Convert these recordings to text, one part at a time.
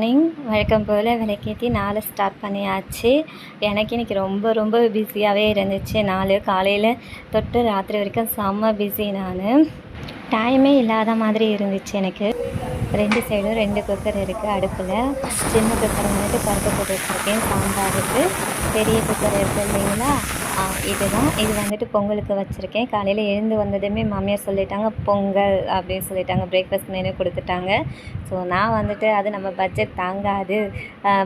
Morning வழக்கம் போல் விளக்கேற்றி நாளை ஸ்டார்ட் பண்ணியாச்சு. எனக்கு இன்றைக்கி ரொம்ப ரொம்ப பிஸியாகவே இருந்துச்சு. நாள் காலையில் தொட்டு ராத்திரி வரைக்கும் செம்ம பிஸி நான். டைமே இல்லாத மாதிரி இருந்துச்சு எனக்கு. ரெண்டு சைடும் ரெண்டு குக்கர் இருக்குது அடுப்பில். சின்ன குக்கர் வந்துட்டு பருப்பு போட்டு வச்சுருக்கேன். சாம்பாருக்கு பெரிய குக்கர் இருக்குது இல்லைங்களா? இதுதான். இது வந்துட்டு பொங்கலுக்கு வச்சுருக்கேன். காலையில் எழுந்து வந்ததுமே மாமியார் சொல்லிட்டாங்க பொங்கல் அப்படின்னு சொல்லிட்டாங்க. பிரேக்ஃபாஸ்ட் மெனு கொடுத்துட்டாங்க. ஸோ நான் வந்துட்டு அது நம்ம பட்ஜெட் தாங்காது.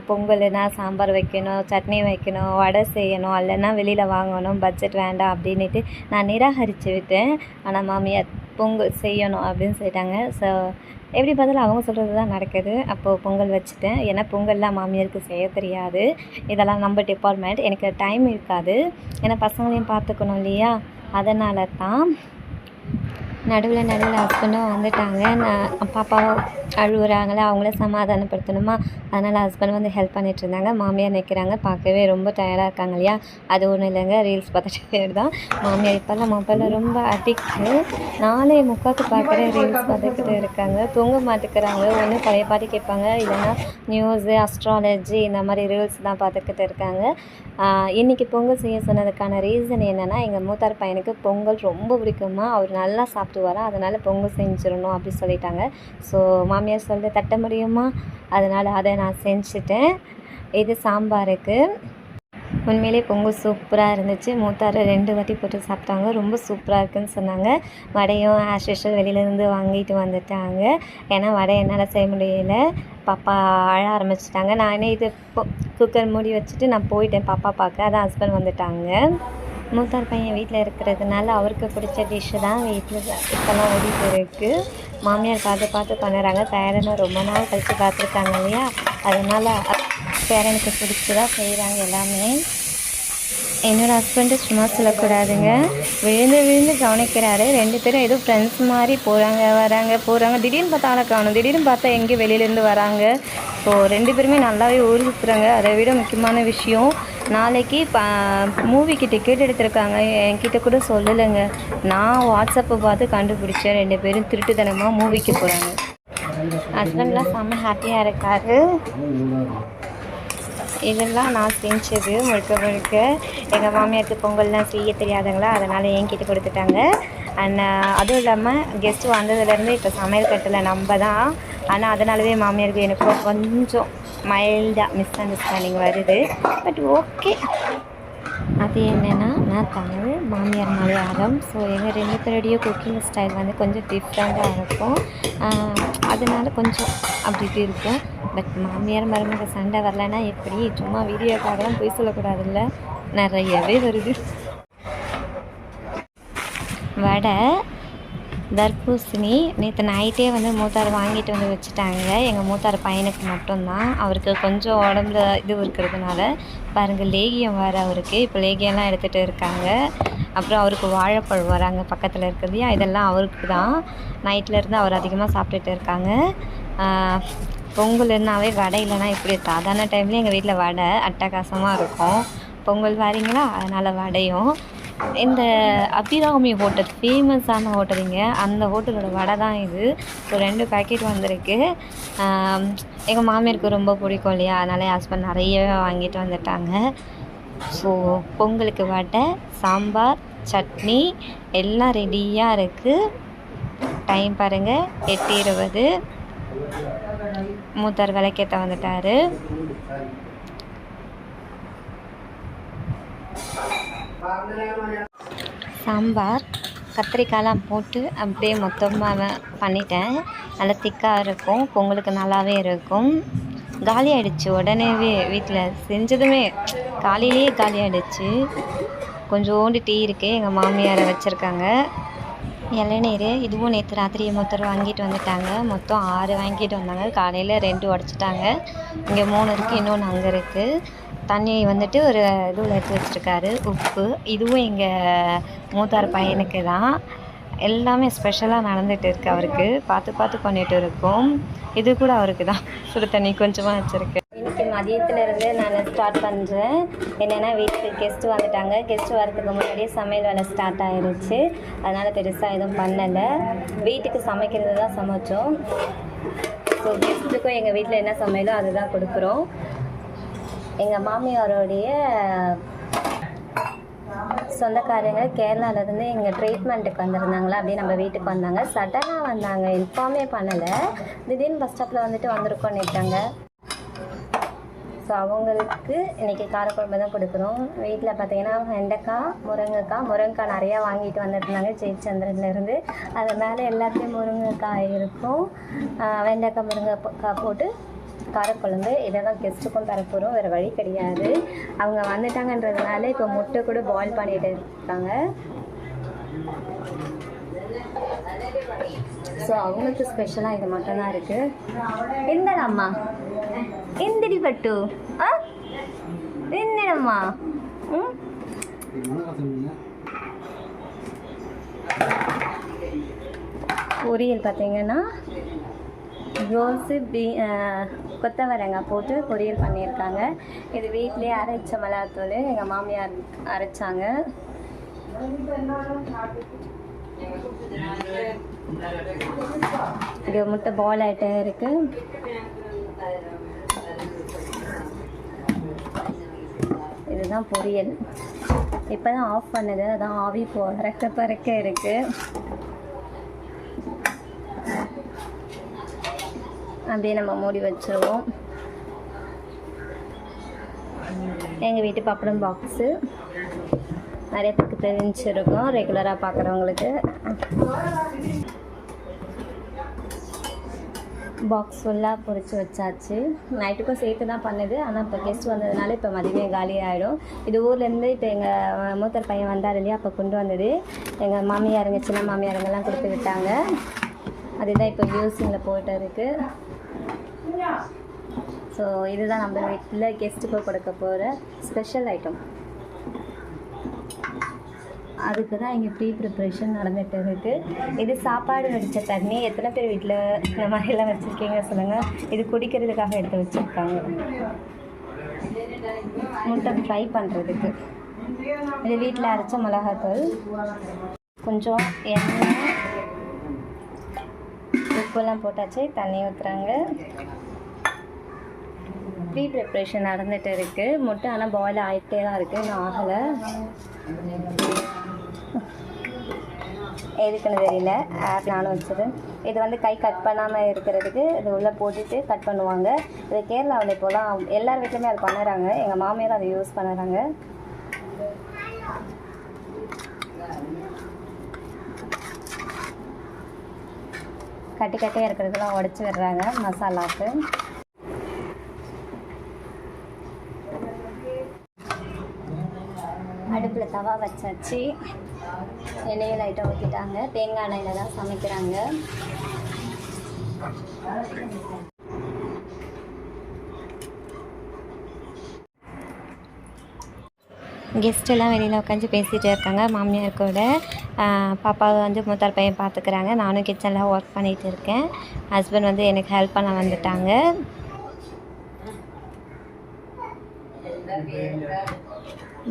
பொங்கல்னா சாம்பார் வைக்கணும் சட்னி வைக்கணும் வடை செய்யணும் இல்லைன்னா வெளியில் வாங்கணும் பட்ஜெட் வேண்டாம் அப்படின்னுட்டு நான் நிராகரித்து விட்டேன். ஆனால் மாமியார் பொங்கல் செய்யணும் அப்படின்னு சொல்லிட்டாங்க. ஸோ எப்படி பார்த்தாலும் அவங்க சொல்கிறது தான் நடக்குது. அப்போது பொங்கல் வச்சுட்டேன். ஏன்னா பொங்கல்லாம் மாமியாருக்கு செய்ய தெரியாது. இதெல்லாம் நம்ம டிபார்ட்மெண்ட் எனக்கு டைம் இருக்காது. ஏன்னா பசங்களையும் பார்த்துக்கணும் இல்லையா? அதனால தான் நடுவில் நடுவில் ஹஸ்பண்டும் வந்துட்டாங்க. நான் பாப்பாவும் அழுகுறாங்களே அவங்கள சமாதானப்படுத்தணுமா? அதனால் ஹஸ்பண்ட் வந்து ஹெல்ப் பண்ணிட்டு இருந்தாங்க. மாமியார் நிற்கிறாங்க பார்க்கவே ரொம்ப டயர்டாக இருக்காங்க இல்லையா? அது ஒன்றும் இல்லைங்க. ரீல்ஸ் பார்த்துட்டே தான். மாமியார் இப்போல்லாம் மொபைலில் ரொம்ப அடிக்ட்டு நாளே முக்காக்கு பார்க்குற ரீல்ஸ் பார்த்துக்கிட்டு இருக்காங்க. தூங்க மாட்டேங்கிறாங்க. ஒன்று பழைய பாட்டு கேட்பாங்க. இல்லைன்னா நியூஸு அஸ்ட்ராலஜி இந்த மாதிரி ரீல்ஸ் தான் பார்த்துக்கிட்டு இருக்காங்க. இன்றைக்கி பொங்கல் செய்ய சொன்னதுக்கான ரீசன் என்னென்னா எங்கள் மூத்தார் பையனுக்கு பொங்கல் ரொம்ப பிடிக்குமா அவர் நல்லா சாப்பிடுவாரா அதனால் பொங்கல் செஞ்சிடணும் அப்படி சொல்லிட்டாங்க. ஸோ மாமியார் சொல்ல தட்ட முடியுமா? அதனால் அதை நான் செஞ்சுட்டேன். இது சாம்பாருக்கு உண்மையிலே பொங்கல் சூப்பராக இருந்துச்சு. மூத்தார் ரெண்டு வாட்டி போட்டு சாப்பிட்டாங்க. ரொம்ப சூப்பராக இருக்குன்னு சொன்னாங்க. வடையும் ஆஸ் யூஷுவல் வெளியிலேருந்து வாங்கிட்டு வந்துட்டாங்க. ஏன்னா வடை என்னால் செய்ய முடியல. பாப்பா அழ ஆரம்பிச்சிட்டாங்க. நானே இது குக்கர் மூடி வச்சுட்டு நான் போயிட்டேன் பாப்பா பார்க்க. அதான் ஹஸ்பண்ட் வந்துட்டாங்க. மூத்தார் பையன் வீட்டில் இருக்கிறதுனால அவருக்கு பிடிச்ச டிஷ்ஷு தான் வீட்டில் இப்போல்லாம் ஓடிட்டு இருக்குது மாமியார் பார்த்து பார்த்து பண்ணுறாங்க. பேரனை ரொம்ப நாள் கழித்து பார்த்துருக்காங்க இல்லையா? அதனால் பேரனுக்கு பிடிச்சி தான் செய்கிறாங்க எல்லாமே. என்னோடய ஹஸ்பண்டு சும்மா சொல்லக்கூடாதுங்க. விழுந்து விழுந்து கவனிக்கிறாரு. ரெண்டு பேரும் ஏதோ ஃப்ரெண்ட்ஸ் மாதிரி போகிறாங்க வராங்க போகிறாங்க திடீர்னு பார்த்தா ஆளை காணும். திடீர்னு பார்த்தா எங்கே வெளியிலேருந்து வராங்க. ஸோ ரெண்டு பேருமே நல்லாவே ஊர் சுற்றுறாங்க அதை விட முக்கியமான விஷயம் நாளைக்கு ப மூவிக்கு டிக்கெட் எடுத்திருக்காங்க. என்கிட்ட கூட சொல்லலைங்க. நான் வாட்ஸ்அப்பை பார்த்து கண்டுபிடிச்சேன். ரெண்டு பேரும் திருட்டுத்தனமாக மூவிக்கு போகிறாங்க ஹஸ்பண்ட்லாம் செம்ம ஹாப்பியாக இருக்காரு. இதெல்லாம் நான் செஞ்சது முழுக்க முழுக்க. எங்கள் மாமியாருக்கு பொங்கல்லாம் செய்ய தெரியாதங்களா அதனால் என்கிட்ட கொடுத்துட்டாங்க. அண்ட் அதுவும் இல்லாமல் கெஸ்ட் வந்ததுலேருந்து இப்போ சமையல் கட்டில் நம்ம தான் ஆனால் அதனாலவே மாமியாருக்கு எனக்கு கொஞ்சம் மைல்டாக மிஸ் அண்டர்ஸ்டாண்டிங் வருது. பட் ஓகே அது என்னென்னா நான் தமிழ் மாமியார் மலையாளம். ஸோ எங்கள் ரெண்டு பேருடைய குக்கிங் ஸ்டைல் வந்து கொஞ்சம் டிஃப்ரெண்ட்டாக இருக்கும். அதனால் கொஞ்சம் அப்படி இப்படி இருக்கும். பட் மாமியார் மருமக சண்டை வரலன்னா எப்படி? சும்மா வீடியோக்காகலாம் போய் சொல்லக்கூடாதுல்ல? நிறையவே வருது. வடை தர்பூசணி. நேற்று நைட்டே வந்து மூத்தார் வாங்கிட்டு வந்து வச்சுட்டாங்க. எங்கள் மூத்தார் பையனுக்கு மட்டும்தான். அவருக்கு கொஞ்சம் உடம்புல இது இருக்கிறதுனால பாருங்கள் லேகியம் வேறு அவருக்கு. இப்போ லேகியம்லாம் எடுத்துகிட்டு இருக்காங்க. அப்புறம் அவருக்கு வாழைப்பழம் வராங்க பக்கத்தில் இருக்கிறதையா இதெல்லாம் அவருக்கு தான் நைட்டில் இருந்து அவர் அதிகமாக சாப்பிட்டுட்டு இருக்காங்க. பொங்கல்னாவே வடை இல்லைன்னா இப்படி சாதாரண டைம்லேயும் எங்கள் வீட்டில் வடை அட்டகாசமாக இருக்கும். பொங்கல் வாரீங்களா? அதனால் வடையும். இந்த அபிராமி ஹோட்டல் ஃபேமஸான ஹோட்டலுங்க அந்த ஹோட்டலோட வடை தான் இது. ஸோ ரெண்டு பேக்கெட் வந்திருக்கு. எங்கள் மாமியாருக்கு ரொம்ப பிடிக்கும் இல்லையா? அதனால் என் ஹஸ்பண்ட் நிறையவே வாங்கிட்டு வந்துட்டாங்க. ஸோ பொங்கலுக்கு வடை சாம்பார் சட்னி எல்லாம் ரெடியாக இருக்குது டைம் பாருங்கள் எட்டு இருபது. மூத்தார் விளக்கேற்ற வந்துட்டார். சாம்பார் கத்திரிக்காயெலாம் போட்டு அப்படியே மொத்தமாக பண்ணிட்டேன். நல்லா திக்காக இருக்கும். பொங்கலுக்கு நல்லாவே இருக்கும். காலி ஆகிடுச்சு உடனேவே வீட்டில் செஞ்சதுமே காலையிலேயே காலி ஆகிடுச்சு கொஞ்சோண்டு டீ இருக்கு. எங்கள் மாமியாரை வச்சுருக்காங்க. இளநீர் இதுவும் நேற்று ராத்திரி மொத்தம் வாங்கிட்டு வந்துட்டாங்க. மொத்தம் ஆறு வாங்கிட்டு வந்தாங்க. காலையில் ரெண்டு உடச்சிட்டாங்க. இங்கே மூணு இருக்குது இன்னொன்று அங்கே இருக்குது தண்ணி வந்துட்டு ஒரு இதுவில் எடுத்து வச்சுருக்காரு. உப்பு. இதுவும் எங்கள் மூத்தார் பையனுக்கு தான். எல்லாமே ஸ்பெஷலாக நடந்துகிட்டு இருக்குது அவருக்கு. பார்த்து பார்த்து பண்ணிட்டு இருக்கோம். இது கூட அவருக்கு தான். சுடு தண்ணி கொஞ்சமாக வச்சுருக்கு. மதியத்துலேருந்து நான் ஸ்டார்ட் பண்ணுறேன் என்னென்னா வீட்டுக்கு கெஸ்ட்டு வந்துட்டாங்க. கெஸ்ட்டு வரதுக்கு முன்னாடியே சமையல் வேலை ஸ்டார்ட் ஆகிருச்சு அதனால் பெருசாக எதுவும் பண்ணலை. வீட்டுக்கு சமைக்கிறது தான் சமைச்சோம். ஸோ கெஸ்ட்டுக்கும் எங்கள் வீட்டில் என்ன சமையலோ அதுதான் கொடுக்குறோம். எங்கள் மாமியாரோடைய சொந்தக்காரங்க கேரளாவிலேருந்து எங்கள் ட்ரீட்மெண்ட்டுக்கு வந்திருந்தாங்களா அப்படியே நம்ம வீட்டுக்கு வந்தாங்க. சடனாக வந்தாங்க. இன்ஃபார்மே பண்ணலை. திடீர்னு பஸ் ஸ்டாப்பில் வந்துட்டு வந்திருக்கோன்னு நிட்டாங்க ஸோ அவங்களுக்கு இன்றைக்கி காரக்குழம்பு தான் கொடுக்குறோம். வீட்டில் பார்த்தீங்கன்னா வெண்டைக்காய் முருங்கைக்காய் முருங்கைக்காய் நிறையா வாங்கிட்டு வந்துருந்தாங்க ஜெயச்சந்திரன்லேருந்து. அது மேலே எல்லாத்தையும் முருங்கைக்காய் இருக்கும். வெண்டைக்காய் முருங்கைக்காய் போட்டு காரக்குழம்பு. இதை தான் கெஸ்ட்டுக்கும் தரப்போகிறோம் வேறு வழி கிடையாது. அவங்க வந்துட்டாங்கன்றதுனால இப்போ முட்டை கூட பாயில் பண்ணிகிட்டு இருக்காங்க. ஸோ அவங்களுக்கு ஸ்பெஷலாக இது மட்டும்தான் இருக்குது இந்தடம்மா எந்திரி பட்டு. ஆ? என்னடம்மா ம்? பொரியல் பார்த்தீங்கன்னா ரோஸு பீ கொத்தவரங்காய் போட்டு பொரியல் பண்ணியிருக்காங்க. இது வீட்லேயே அரைச்ச மிளகாத்தூள் எங்கள் மாமியார் அரைச்சாங்க. இது முட்டை பால் ஆகிட்டே இருக்கு. இதுதான் பொரியல். இப்போ தான் ஆஃப் பண்ணுது. அதான் ஆவி பறக்க பறக்க இருக்குது அப்படியே நம்ம மூடி வச்சிருவோம். எங்கள் வீட்டு பப்படம் பாக்ஸு நிறைய பேருக்கு தெரிஞ்சிருக்கும் ரெகுலராக பார்க்குறவங்களுக்கு பாக்ஸ் ஃபுல்லாக பொறிச்சு வச்சாச்சு. நைட்டுக்கும் சேர்த்து தான் பண்ணுது. ஆனால் இப்போ கெஸ்ட் வந்ததுனால இப்போ மதியம் காலி ஆகிடும் இது ஊர்லேருந்து இப்போ எங்கள் மூத்தர் பையன் வந்தார் இல்லையா? அப்போ கொண்டு வந்தது. எங்கள் மாமியாருங்க சின்ன மாமியாருங்கெல்லாம் கொடுத்து விட்டாங்க. அதுதான் இப்போ யூஸிங்கில் போயிட்டு இருக்கு. ஸோ இதுதான் நம்ம வீட்டில் கெஸ்ட்டுக்கு கொடுக்க போகிற ஸ்பெஷல் ஐட்டம் அதுக்கு தான் இங்கே ப்ரீ ப்ரிப்ரேஷன் நடந்துகிட்டு இருக்குது இது சாப்பாடு வடித்த தண்ணி. எத்தனை பேர் வீட்டில் இந்த மாதிரிலாம் வச்சுருக்கீங்க சொல்லுங்கள் இது குடிக்கிறதுக்காக எடுத்து வச்சுருக்காங்க. முட்டை ஃப்ரை பண்ணுறதுக்கு இது வீட்டில் அரைச்ச மிளகாத்தூள். கொஞ்சம் எண்ணெய். உப்புலாம் போட்டாச்சு. தண்ணி ஊற்றுறாங்க ப்ரீ ப்ரிப்ரேஷன் நடந்துகிட்டு இருக்குது முட்டை ஆனால் பாயில் ஆகிட்டே தான் இருக்குது இன்னும் ஆகலை. எதுக்குன்னு தெரியல. ஆப் நானும் வச்சது. இது வந்து கை கட் பண்ணாமல் இருக்கிறதுக்கு இது உள்ளே போட்டுட்டு கட் பண்ணுவாங்க. இது கேரளாவில் இப்போலாம் எல்லார் வீட்லையுமே அது பண்ணுறாங்க. எங்கள் மாமியார் அதை யூஸ் பண்ணுறாங்க. கட்டி கட்டியாக இருக்கிறதுலாம் உடச்சி விடுறாங்க மசாலாவுக்கு அடுப்பில் தவா வச்சாச்சு. எண்ணெயில் லைட்டாக ஊற்றிட்டாங்க தேங்காய் எண்ணெயில் தான் சமைக்கிறாங்க. கெஸ்ட்டெல்லாம் வெளியில் உட்காந்து பேசிகிட்டே இருக்காங்க. மாமியார் கூட. பாப்பாவை வந்து மூத்தார் பையன் பார்த்துக்கிறாங்க நானும் கிச்சனில் ஒர்க் பண்ணிகிட்டு இருக்கேன். ஹஸ்பண்ட் வந்து எனக்கு ஹெல்ப் பண்ண வந்துட்டாங்க.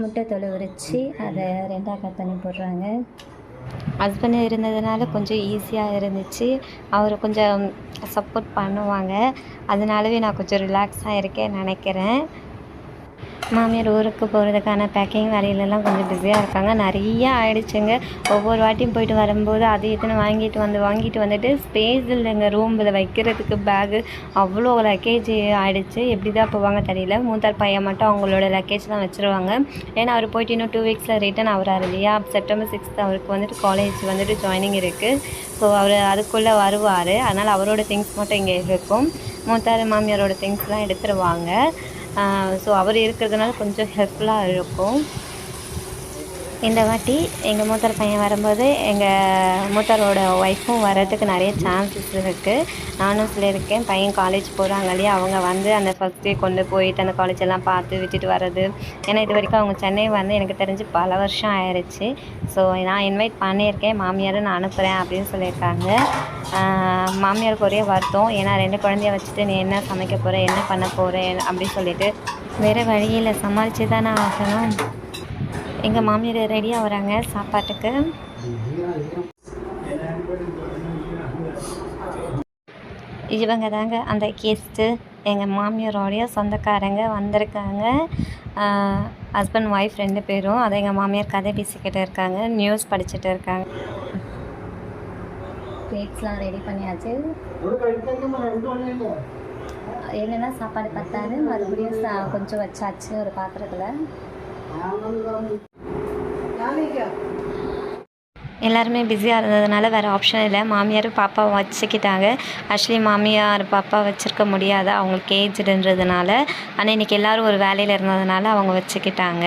முட்டை தொலை உரித்து அதை ரெண்டாக கட் பண்ணி போடுறாங்க. ஹஸ்பண்ட் இருந்ததுனால கொஞ்சம் ஈஸியாக இருந்துச்சு. அவர் கொஞ்சம் சப்போர்ட் பண்ணுவாங்க. அதனாலவே நான் கொஞ்சம் ரிலாக்ஸாக இருக்கேன் நினைக்கிறேன். மாமியார் ஊருக்கு போகிறதுக்கான பேக்கிங் வேலையிலலாம் கொஞ்சம் பிஸியாக இருக்காங்க. நிறைய ஆயிடுச்சுங்க. ஒவ்வொரு வாட்டியும் போயிட்டு வரும்போது அது இத்தனை வாங்கிட்டு வந்து வாங்கிட்டு வந்துட்டு ஸ்பேஸ் இல்லைங்க. ரூமில் வைக்கிறதுக்கு பேகு அவ்வளோ லக்கேஜ் ஆகிடுச்சு எப்படி தான் போவாங்க தெரியல. மூத்தார் பையன் மட்டும் அவங்களோட லக்கேஜ் தான் வச்சுருவாங்க. ஏன்னா அவர் போயிட்டு இன்னும் டூ வீக்ஸில் ரிட்டன் ஆகுறாரு இல்லையா? செப்டம்பர் சிக்ஸ்த் அவருக்கு வந்துட்டு காலேஜ் வந்துட்டு ஜாயினிங் இருக்குது ஸோ அவர் அதுக்குள்ளே வருவார். அதனால் அவரோட திங்ஸ் மட்டும் இங்கே இருக்கும். மூத்தார் மாமியாரோட திங்ஸ்லாம் எடுத்துருவாங்க. ஸோ அவர் இருக்கிறதுனால கொஞ்சம் ஹெல்ப்ஃபுல்லாக இருக்கும். இந்த வாட்டி எங்கள் மூத்தார் பையன் வரும்போது எங்கள் மூத்தாரோட ஒய்ஃபும் வர்றதுக்கு நிறைய சான்சஸ் இருக்குது நானும் சொல்லியிருக்கேன் பையன் காலேஜ் போகிறாங்க இல்லையா? அவங்க வந்து அந்த ஃபஸ்ட் டே கொண்டு போயிட்டு அந்த காலேஜ் எல்லாம் பார்த்து விட்டுட்டு வர்றது. ஏன்னா இது வரைக்கும் அவங்க சென்னை வந்து எனக்கு தெரிஞ்சு பல வருஷம் ஆயிடுச்சு ஸோ நான் இன்வைட் பண்ணியிருக்கேன். மாமியாரும் நான் அனுப்புகிறேன் அப்படின்னு சொல்லியிருக்காங்க. மாமியாருக்கு ஒரே வருத்தம். ஏன்னா ரெண்டு குழந்தைய வச்சுட்டு நீ என்ன சமைக்க போகிற என்ன பண்ண போகிற அப்படின்னு சொல்லிட்டு வேறு வழியில் சமாளித்து தானே ஆகணும். எங்கள் மாமியார் ரெடியாக வராங்க சாப்பாட்டுக்கு. இவங்க தாங்க அந்த கெஸ்ட்டு எங்கள் மாமியாரோடைய சொந்தக்காரங்க வந்திருக்காங்க. ஹஸ்பண்ட் ஒய்ஃப் ரெண்டு பேரும். அதை எங்கள் மாமியார் கதை பேசிக்கிட்டு இருக்காங்க நியூஸ் படிச்சுட்டு இருக்காங்க. பிளேட்ஸ்லாம் ரெடி பண்ணியாச்சு. என்னென்னா சாப்பாடு பத்தாது மறுபடியும் சா கொஞ்சம் வச்சாச்சு ஒரு பாத்திரத்தில். எல்லாருமே பிஸியாக இருந்ததுனால வேறு ஆப்ஷன் இல்லை. மாமியார் பாப்பா வச்சுக்கிட்டாங்க. ஆக்சுவலி மாமியார் பாப்பா வச்சுருக்க முடியாது. அவங்களுக்கு ஏஜ்டுன்றதுனால ஆனால் இன்றைக்கி எல்லோரும் ஒரு வேலையில் இருந்ததுனால அவங்க வச்சுக்கிட்டாங்க.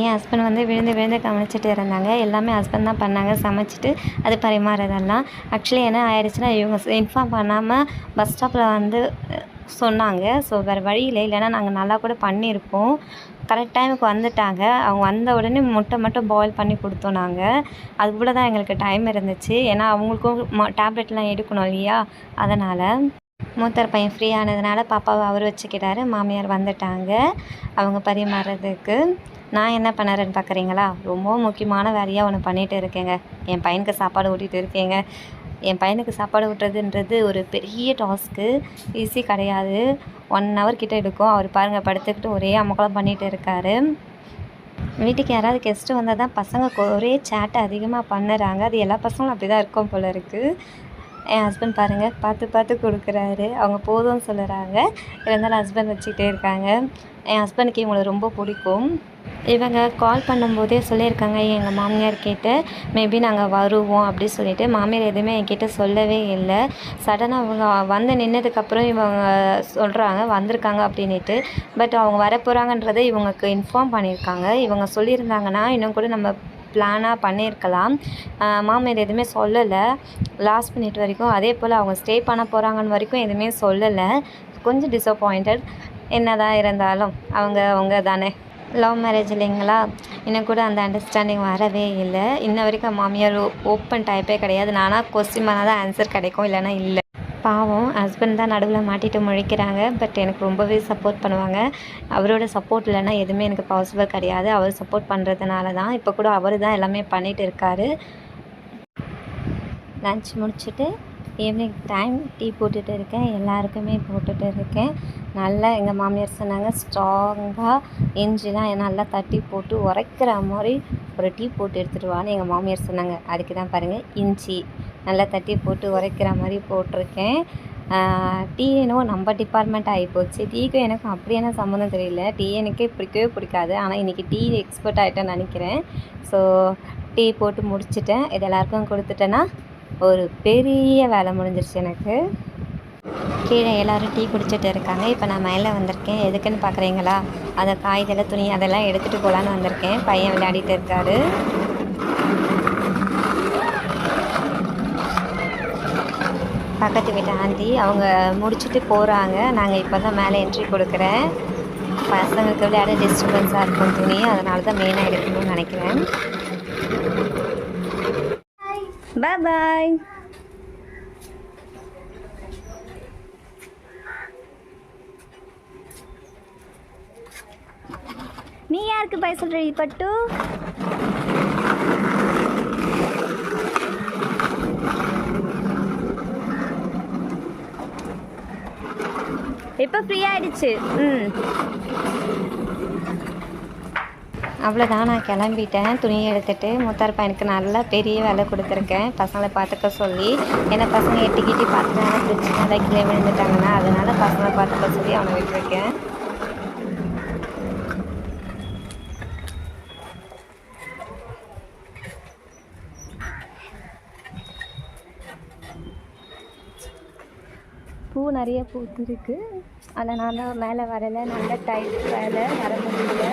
என் ஹஸ்பண்ட் வந்து விழுந்து விழுந்து கவனிச்சிட்டு இருந்தாங்க. எல்லாமே ஹஸ்பண்ட் தான் பண்ணாங்க. சமைச்சிட்டு அது பரிமாறதெல்லாம். ஆக்சுவலி என்ன ஆயிடுச்சுன்னா இவங்க இன்ஃபார்ம் பண்ணாமல் பஸ் ஸ்டாப்பில் வந்து சொன்னாங்க. ஸோ வேறு வழி இல்லை. இல்லைன்னா நாங்கள் நல்லா கூட பண்ணியிருப்போம். கரெக்ட் டைமுக்கு வந்துட்டாங்க. அவங்க வந்த உடனே முட்டை மட்டும் பாயில் பண்ணி கொடுத்தோம் நாங்கள் அதுக்குள்ளே தான் எங்களுக்கு டைம் இருந்துச்சு. ஏன்னா அவங்களுக்கும் டேப்லெட்லாம் எடுக்கணும் இல்லையா? அதனால் மூத்தர் பையன் ஃப்ரீ ஆனதுனால பாப்பாவை அவர் வச்சுக்கிட்டாரு. மாமியார் வந்துட்டாங்க. அவங்க பரிமாறுறதுக்கு நான் என்ன பண்ணுறேன்னு பார்க்குறீங்களா ரொம்ப முக்கியமான வேலையாக ஒன்று பண்ணிகிட்டு இருக்கேங்க. என் பையனுக்கு சாப்பாடு ஊட்டிகிட்டு இருக்கேங்க. என் பையனுக்கு சாப்பாடு ஊட்டுறதுன்றது ஒரு பெரிய டாஸ்க்கு ஈஸி கிடையாது. ஒன் ஹவர் கிட்ட எடுக்கும். அவர் பாருங்கள் படுத்துக்கிட்டு ஒரே அமக்கலம் பண்ணிகிட்டு இருக்கார். வீட்டுக்கு யாராவது கெஸ்ட்டு வந்தால் தான் பசங்க ஒரே சேட்டை அதிகமாக பண்ணுறாங்க. அது எல்லா பசங்களும் அப்படி தான் இருக்கும் போல இருக்குது என் ஹஸ்பண்ட் பாருங்கள் பார்த்து பார்த்து கொடுக்குறாரு. அவங்க போதும்னு சொல்லுறாங்க. இருந்தாலும் ஹஸ்பண்ட் வச்சுக்கிட்டே இருக்காங்க. என் ஹஸ்பண்டுக்கு இவங்களை ரொம்ப பிடிக்கும். இவங்க கால் பண்ணும்போதே சொல்லியிருக்காங்க எங்கள் மாமியார் கிட்டே மேபி நாங்கள் வருவோம் அப்படி சொல்லிட்டு. மாமியார் எதுவுமே என்கிட்ட சொல்லவே இல்லை. சடனாக அவங்க வந்து நின்றதுக்கப்புறம் இவங்க சொல்கிறாங்க வந்திருக்காங்க அப்படின்ட்டு பட் அவங்க வரப்போகிறாங்கன்றதை இவங்களுக்கு இன்ஃபார்ம் பண்ணியிருக்காங்க. இவங்க சொல்லியிருந்தாங்கன்னா இன்னும் கூட நம்ம பிளானாக பண்ணியிருக்கலாம். மாமியார் எதுவுமே சொல்லலை. லாஸ்ட் மினிட் வரைக்கும் அதே போல் அவங்க ஸ்டே பண்ண போகிறாங்கன்னு வரைக்கும் எதுவுமே சொல்லலை. கொஞ்சம் டிசப்பாயிண்டட் என்ன தான் இருந்தாலும் அவங்க அவங்க தானே. லவ் மேரேஜ் இல்லைங்களா? இன்னும் கூட அந்த அண்டர்ஸ்டாண்டிங் வரவே இல்லை. இன்ன வரைக்கும் மாமியார் ஓப்பன் டைப்பே கிடையாது. நானாக கொஸ்டின் பண்ணால் தான் ஆன்சர் கிடைக்கும் இல்லைனா இல்லை. பாவம் ஹஸ்பண்ட் தான் நடுவில் மாட்டிட்டு முழிக்கிறாங்க. பட் எனக்கு ரொம்பவே சப்போர்ட் பண்ணுவாங்க. அவரோட சப்போர்ட் இல்லைன்னா எதுவுமே எனக்கு பாசிபிள் கிடையாது. அவர் சப்போர்ட் பண்ணுறதுனால தான். இப்போ கூட அவர் தான் எல்லாமே பண்ணிகிட்டு இருக்காரு. லன்ச் முடிச்சுட்டு ஈவினிங் டைம் டீ போட்டுட்டு இருக்கேன். எல்லாருக்குமே போட்டுட்டு இருக்கேன். நல்லா எங்கள் மாமியார் சொன்னாங்க ஸ்ட்ராங்காக இஞ்சிலாம் நல்லா தட்டி போட்டு உரைக்கிற மாதிரி ஒரு டீ போட்டு எடுத்துகிட்டு வான்னு எங்கள் மாமியார் சொன்னாங்க. அதுக்கு தான் பாருங்கள் இஞ்சி. நல்லா தட்டி போட்டு உரைக்கிற மாதிரி போட்டிருக்கேன். டீ நம்ம டிபார்ட்மெண்ட் ஆகிப்போச்சு டீக்கும் எனக்கும் அப்படி என்ன சம்மந்தம் தெரியல. டீ பிடிக்கவே பிடிக்காது. ஆனால் இன்றைக்கி டீ எக்ஸ்பர்ட் ஆகிட்டேன்னு நினைக்கிறேன். ஸோ டீ போட்டு முடிச்சிட்டேன். இது எல்லாருக்கும் கொடுத்துட்டேன்னா ஒரு பெரிய வேலை முடிஞ்சிருச்சு எனக்கு. கீழே எல்லோரும் டீ குடிச்சிட்டு இருக்காங்க. இப்போ நான் மேலே வந்திருக்கேன். எதுக்குன்னு பார்க்குறீங்களா அதை காய்களை துணி அதெல்லாம் எடுத்துகிட்டு போகலான்னு வந்திருக்கேன். பையன் விளையாடிட்டு இருக்காரு. பக்கத்து வீட்டு ஆண்டி அவங்க முடிச்சுட்டு போகிறாங்க நாங்கள் இப்போ தான் மேலே என்ட்ரி கொடுக்குறேன். பசங்களுக்கு விளையாட டிஸ்டர்பன்ஸாக இருக்கும் துணி அதனால தான் மெயினாக எடுக்கணும்னு நினைக்கிறேன். பாய் பாய் நீ யாருக்கு பாய் சொல்கிறீ பட்டு? ஃப்ரீ ஆயிடுச்சு. ம். அவ்வளோதான் நான் கிளம்பிட்டேன். துணியை எடுத்துகிட்டு மூத்தார் பையனுக்கு நல்லா பெரிய வேலை கொடுத்துருக்கேன். பசங்களை பார்த்துக்க சொல்லி ஏன்னா பசங்க எட்டி கிட்டி பார்த்துட்டாங்க ஃப்ரிட்ஜ் நல்லா கீழே விழுந்துட்டாங்கன்னா அதனால் பசங்களை பார்த்துக்க சொல்லி அவனை விட்டுருக்கேன். பூ நிறைய பூத்துருக்கு. ஆனால் நான் தான் மேலே வரலை. நல்ல டைட் வேலை வர முடியல.